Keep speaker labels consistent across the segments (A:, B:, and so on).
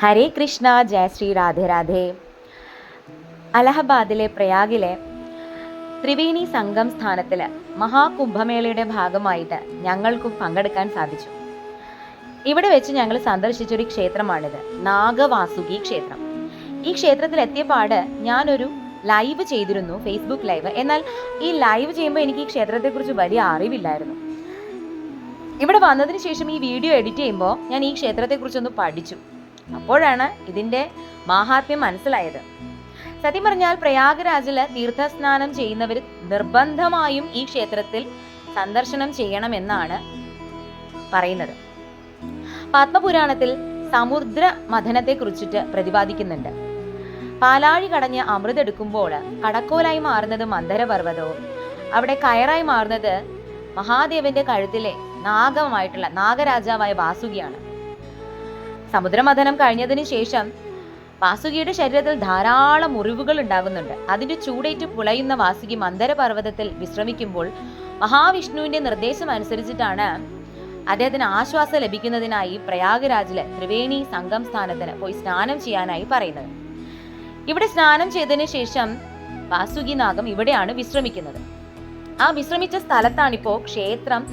A: ഹരേ കൃഷ്ണ ജയ ശ്രീ രാധേ രാധേ. അലഹബാദിലെ പ്രയാഗിലെ ത്രിവേണി സംഘം സ്ഥാനത്തിൽ മഹാകുംഭമേളയുടെ ഭാഗമായിട്ട് ഞങ്ങൾക്കും പങ്കെടുക്കാൻ സാധിച്ചു. ഇവിടെ വെച്ച് ഞങ്ങൾ സന്ദർശിച്ചൊരു ക്ഷേത്രമാണിത് നാഗവാസുകി ക്ഷേത്രം. ഈ ക്ഷേത്രത്തിൽ എത്തിയ എത്തിയപാട് ഞാനൊരു ലൈവ് ചെയ്തിരുന്നു ഫേസ്ബുക്ക് ലൈവ്. എന്നാൽ ഈ ലൈവ് ചെയ്യുമ്പോൾ എനിക്ക് ഈ ക്ഷേത്രത്തെക്കുറിച്ച് വലിയ അറിവില്ലായിരുന്നു. ഇവിടെ വന്നതിന് ശേഷം ഈ വീഡിയോ എഡിറ്റ് ചെയ്യുമ്പോൾ ഞാൻ ഈ ക്ഷേത്രത്തെക്കുറിച്ചൊന്ന് പഠിച്ചു. അപ്പോഴാണ് ഇതിന്റെ മാഹാത്മ്യം മനസ്സിലായത്. സത്യം പറഞ്ഞാൽ പ്രയാഗരാജിൽ തീർത്ഥസ്നാനം ചെയ്യുന്നവർ നിർബന്ധമായും ഈ ക്ഷേത്രത്തിൽ സന്ദർശനം ചെയ്യണമെന്നാണ് പറയുന്നത്. പത്മപുരാണത്തിൽ സമുദ്ര മഥനത്തെ കുറിച്ചിട്ട് പ്രതിപാദിക്കുന്നുണ്ട്. പാലാഴി കടഞ്ഞ് അമൃതെടുക്കുമ്പോൾ കടക്കോലായി മാറുന്നത് മന്ദരപർവതവും അവിടെ കയറായി മാറുന്നത് മഹാദേവന്റെ കഴുത്തിലെ നാഗമായിട്ടുള്ള നാഗരാജാവായ വാസുകിയാണ്. സമുദ്രമഥനം കഴിഞ്ഞതിന് ശേഷം വാസുകിയുടെ ശരീരത്തിൽ ധാരാളം മുറിവുകൾ ഉണ്ടാകുന്നുണ്ട്. അതിന്റെ ചൂടേറ്റ് പുളയുന്ന വാസുകി മന്ദരപർവതത്തിൽ വിശ്രമിക്കുമ്പോൾ മഹാവിഷ്ണുവിന്റെ നിർദ്ദേശം അനുസരിച്ചിട്ടാണ് അദ്ദേഹത്തിന് ആശ്വാസം ലഭിക്കുന്നതിനായി പ്രയാഗരാജിലെ ത്രിവേണി സംഘം സ്ഥാനത്തിന് പോയി സ്നാനം ചെയ്യാനായി പറയുന്നത്. ഇവിടെ സ്നാനം ചെയ്തതിനു ശേഷം വാസുകി നാഗം ഇവിടെയാണ് വിശ്രമിക്കുന്നത്. ആ വിശ്രമിച്ച സ്ഥലത്താണിപ്പോ ക്ഷേത്രം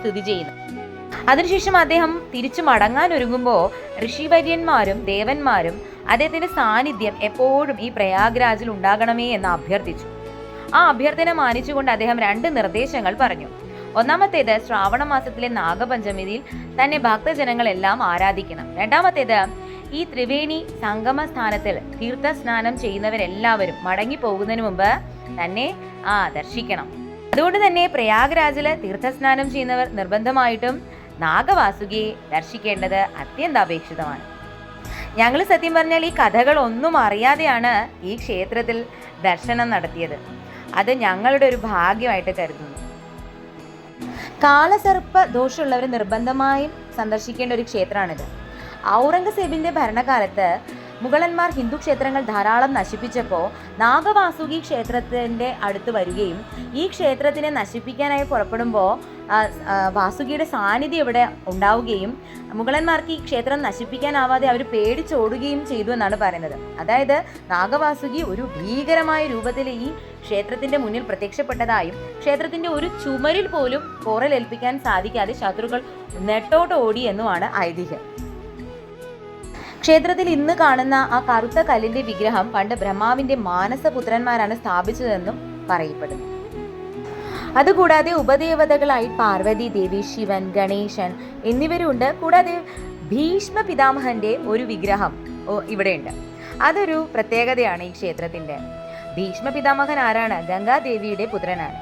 A: സ്ഥിതി ചെയ്യുന്നത്. അതിനുശേഷം അദ്ദേഹം തിരിച്ചു മടങ്ങാൻ ഒരുങ്ങുമ്പോൾ ഋഷിവര്യന്മാരും ദേവന്മാരും അദ്ദേഹത്തിന്റെ സാന്നിധ്യം എപ്പോഴും ഈ പ്രയാഗ്രാജിൽ ഉണ്ടാകണമേ എന്ന് അഭ്യർത്ഥിച്ചു. ആ അഭ്യർത്ഥന മാനിച്ചുകൊണ്ട് അദ്ദേഹം രണ്ട് നിർദ്ദേശങ്ങൾ പറഞ്ഞു. ഒന്നാമത്തേത് ശ്രാവണ മാസത്തിലെ നാഗപഞ്ചമിയിൽ തന്നെ ഭക്തജനങ്ങളെല്ലാം ആരാധിക്കണം. രണ്ടാമത്തേത് ഈ ത്രിവേണി സംഗമ സ്ഥാനത്തിൽ തീർത്ഥ സ്നാനം ചെയ്യുന്നവരെല്ലാവരും മടങ്ങി പോകുന്നതിന് മുമ്പ് തന്നെ ആ ദർശിക്കണം. അതുകൊണ്ട് തന്നെ പ്രയാഗ്രാജിൽ തീർത്ഥസ്നാനം ചെയ്യുന്നവർ നിർബന്ധമായിട്ടും നാഗവാസുകിയെ ദർശിക്കേണ്ടത് അത്യന്താപേക്ഷിതമാണ്. ഞങ്ങൾ സത്യം പറഞ്ഞാൽ ഈ കഥകൾ ഒന്നും അറിയാതെയാണ് ഈ ക്ഷേത്രത്തിൽ ദർശനം നടത്തിയത്. അത് ഞങ്ങളുടെ ഒരു ഭാഗ്യമായിട്ട് കരുതുന്നു. കാലസർപ്പ ദോഷമുള്ളവർ നിർബന്ധമായും സന്ദർശിക്കേണ്ട ഒരു ക്ഷേത്രമാണിത്. ഔറംഗസേബിന്റെ ഭരണകാലത്ത് മുഗളന്മാർ ഹിന്ദു ക്ഷേത്രങ്ങൾ ധാരാളം നശിപ്പിച്ചപ്പോൾ നാഗവാസുകി ക്ഷേത്രത്തിന്റെ അടുത്ത് വരികയും ഈ ക്ഷേത്രത്തിനെ നശിപ്പിക്കാനായി പുറപ്പെടുമ്പോൾ വാസുകിയുടെ സാന്നിധ്യം ഇവിടെ ഉണ്ടാവുകയും മുഗളന്മാർക്ക് ഈ ക്ഷേത്രം നശിപ്പിക്കാനാവാതെ അവർ പേടിച്ചോടുകയും ചെയ്തു എന്നാണ് പറയുന്നത്. അതായത് നാഗവാസുകി ഒരു ഭീകരമായ രൂപത്തിൽ ഈ ക്ഷേത്രത്തിന്റെ മുന്നിൽ പ്രത്യക്ഷപ്പെട്ടതായും ക്ഷേത്രത്തിന്റെ ഒരു ചുമരിൽ പോലും കോറലേൽപ്പിക്കാൻ സാധിക്കാതെ ശത്രുക്കൾ നെട്ടോട്ട് ഓടി എന്നുമാണ് ഐതിഹ്യം. ക്ഷേത്രത്തിൽ ഇന്ന് കാണുന്ന ആ കറുത്ത കല്ലിന്റെ വിഗ്രഹം പണ്ട് ബ്രഹ്മാവിന്റെ മാനസപുത്രന്മാരാണ് സ്ഥാപിച്ചതെന്നും പറയപ്പെടുന്നു. അതുകൂടാതെ ഉപദേവതകളായി പാർവതി ദേവി ശിവൻ ഗണേശൻ എന്നിവരുണ്ട്. കൂടാതെ ഭീഷ്മ പിതാമഹന്റെ ഒരു വിഗ്രഹം ഇവിടെയുണ്ട്. അതൊരു പ്രത്യേകതയാണ് ഈ ക്ഷേത്രത്തിന്റെ. ഭീഷ്മ പിതാമഹൻ ആരാണ്? ഗംഗാദേവിയുടെ പുത്രനാണ്.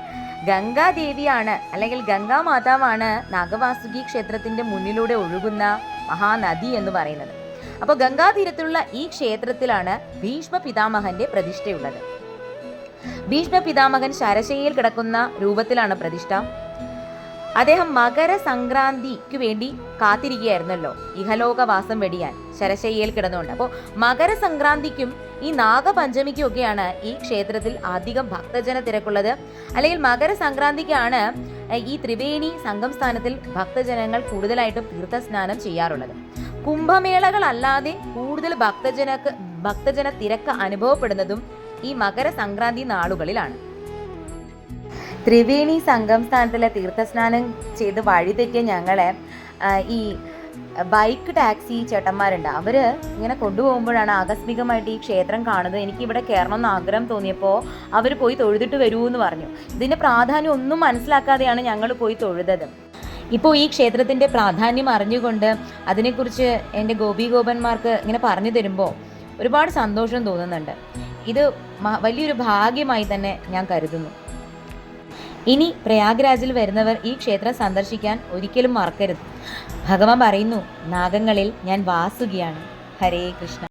A: ഗംഗാദേവിയാണ് അല്ലെങ്കിൽ ഗംഗാ മാതാവാണ് നാഗവാസുകി ക്ഷേത്രത്തിന്റെ മുന്നിലൂടെ ഒഴുകുന്ന മഹാനദി എന്ന് പറയുന്നത്. അപ്പോൾ ഗംഗാതീരത്തുള്ള ഈ ക്ഷേത്രത്തിലാണ് ഭീഷ്മ പിതാമഹന്റെ പ്രതിഷ്ഠയുള്ളത്. ഭീഷ്മ പിതാമകൻ ശരശയിൽ കിടക്കുന്ന രൂപത്തിലാണ് പ്രതിഷ്ഠ. അദ്ദേഹം മകര സംക്രാന്തിക്ക് വേണ്ടി കാത്തിരിക്കുകയായിരുന്നല്ലോ. ഇഹലോകവാസം വെടിയാൻ ശരശയ്യയിൽ കിടന്നുകൊണ്ട്. അപ്പോൾ മകര സംക്രാന്തിക്കും ഈ നാഗപഞ്ചമിക്കും ഒക്കെയാണ് ഈ ക്ഷേത്രത്തിൽ അധികം ഭക്തജന തിരക്കുള്ളത് അല്ലെങ്കിൽ മകര സംക്രാന്തിക്കാണ് ഈ ത്രിവേണി സംഘം സ്ഥാനത്തിൽ ഭക്തജനങ്ങൾ കൂടുതലായിട്ടും തീർത്ഥസ്നാനം ചെയ്യാറുള്ളത്. കുംഭമേളകളല്ലാതെ കൂടുതൽ ഭക്തജനക്ക് ഭക്തജന തിരക്ക് അനുഭവപ്പെടുന്നതും ഈ മകര സംക്രാന്തി നാളുകളിലാണ്. ത്രിവേണി സംഘം സ്ഥാനത്തിലെ തീർത്ഥസ്നാനം ചെയ്ത് വഴിതെറ്റിയ ഞങ്ങളെ ഈ ബൈക്ക് ടാക്സി ചേട്ടന്മാരുണ്ട്. അവർ ഇങ്ങനെ കൊണ്ടുപോകുമ്പോഴാണ് ആകസ്മികമായിട്ട് ഈ ക്ഷേത്രം കാണുന്നത്. എനിക്ക് ഇവിടെ കയറണമെന്ന് ആഗ്രഹം തോന്നിയപ്പോൾ അവർ പോയി തൊഴുതിട്ട് വരൂ എന്ന് പറഞ്ഞു. ഇതിന്റെ പ്രാധാന്യം ഒന്നും മനസ്സിലാക്കാതെയാണ് ഞങ്ങൾ പോയി തൊഴുതത്. ഇപ്പോൾ ഈ ക്ഷേത്രത്തിന്റെ പ്രാധാന്യം അറിഞ്ഞുകൊണ്ട് അതിനെക്കുറിച്ച് എന്റെ ഗോപി ഗോപന്മാർക്ക് ഇങ്ങനെ പറഞ്ഞു തരുമ്പോൾ ഒരുപാട് സന്തോഷം തോന്നുന്നുണ്ട്. ഇത് വലിയൊരു ഭാഗ്യമായി തന്നെ ഞാൻ കരുതുന്നു. ഇനി പ്രയാഗ്രാജിൽ വരുന്നവർ ഈ ക്ഷേത്രം സന്ദർശിക്കാൻ ഒരിക്കലും മറക്കരുത്. ഭഗവാൻ പറയുന്നു നാഗങ്ങളിൽ ഞാൻ വാസുകിയാണ്. ഹരേ കൃഷ്ണ.